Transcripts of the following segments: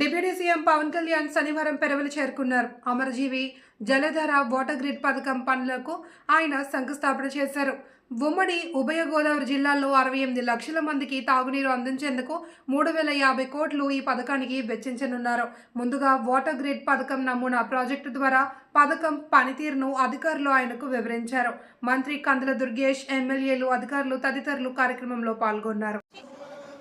Deputy CM Pawan Kalyan శనివారం పెరవలు చేరుకున్నారు. అమరజీవి జలధార water grid పథకం పనులకు ఆయన శంకుస్థాపన చేశారు. ఉమ్మడి ఉభయ గోదావరి జిల్లాల్లో అరవై ఎనిమిది లక్షల మందికి తాగునీరు అందించేందుకు మూడు వేల యాభై కోట్లు ఈ పథకానికి వెచ్చించనున్నారు. ముందుగా వాటర్ గ్రిడ్ పథకం నమూనా ప్రాజెక్టు ద్వారా పథకం పనితీరును అధికారులు ఆయనకు వివరించారు. మంత్రి కందుల దుర్గేష్ ఎమ్మెల్యేలు అధికారులు తదితరులు కార్యక్రమంలో పాల్గొన్నారు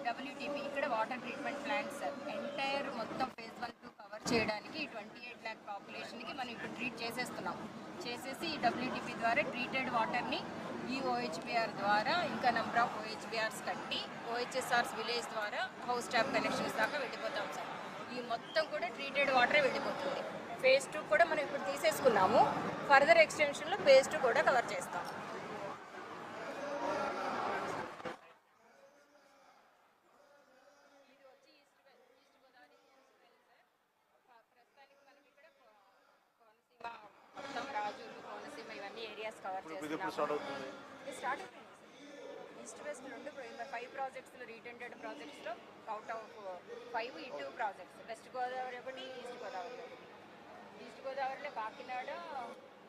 డబ్ల్యూటీపీ ఇక్కడ water treatment plant sir entire మొత్తం ఫేజ్ వన్ టూ కవర్ చేయడానికి ట్వంటీ ఎయిట్ ల్యాక్ పాపులేషన్కి మనం ఇప్పుడు ట్రీట్ చేసేస్తున్నాం. చేసేసి ఈ డబ్ల్యూటీపీ ద్వారా ట్రీటెడ్ వాటర్ని ఈ ఓహెచ్బిఆర్ ద్వారా ఇంకా నెంబర్ ఆఫ్ ఓహెచ్బిఆర్స్ కట్టి ఓహెచ్ఎస్ఆర్స్ విలేజ్ ద్వారా హౌస్ ట్యాప్ కనెక్షన్స్ దాకా వెళ్ళిపోతాం సార్. ఈ మొత్తం కూడా ట్రీటెడ్ వాటరే వెళ్ళిపోతుంది. ఫేజ్ టూ కూడా మనం ఇప్పుడు తీసేసుకున్నాము. ఫర్దర్ ఎక్స్టెన్షన్లో ఫేజ్ టూ కూడా కవర్ చేస్తాం ఇది వచ్చి east west east Godavari east west sir ప్రస్తుతానికి మనం ఇక్కడ కో- కోనసీమ మొత్తం రాజులు కోనసీమ ఇవన్నీ ఏరియాస్ కవర్ చేస్తున్నాము. స్టార్ట్ అవుతుంది? ఇది స్టార్ట్ అయిపోయింది ఈస్ట్ వెస్ట్ రెండు ఫైవ్ ప్రాజెక్ట్స్లో రీటెండెడ్ ప్రాజెక్ట్స్లో అవుట్ ఆఫ్ ఫైవ్ ఈ టూ ప్రాజెక్ట్స్ వెస్ట్ గోదావరి ఒకటి ఈస్ట్ గోదావరి ఒకటి. ఈస్ట్ గోదావరిలో కాకినాడ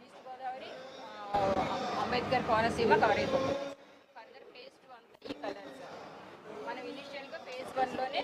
ఈస్ట్ గోదావరి అంబేద్కర్ కోనసీమ కవర్ అయిపోతుంది. ఫర్దర్ ఫేజ్ టూ అంతా ఈ కలర్స్ మనం ఇనిషియల్గా ఫేజ్ వన్లోనే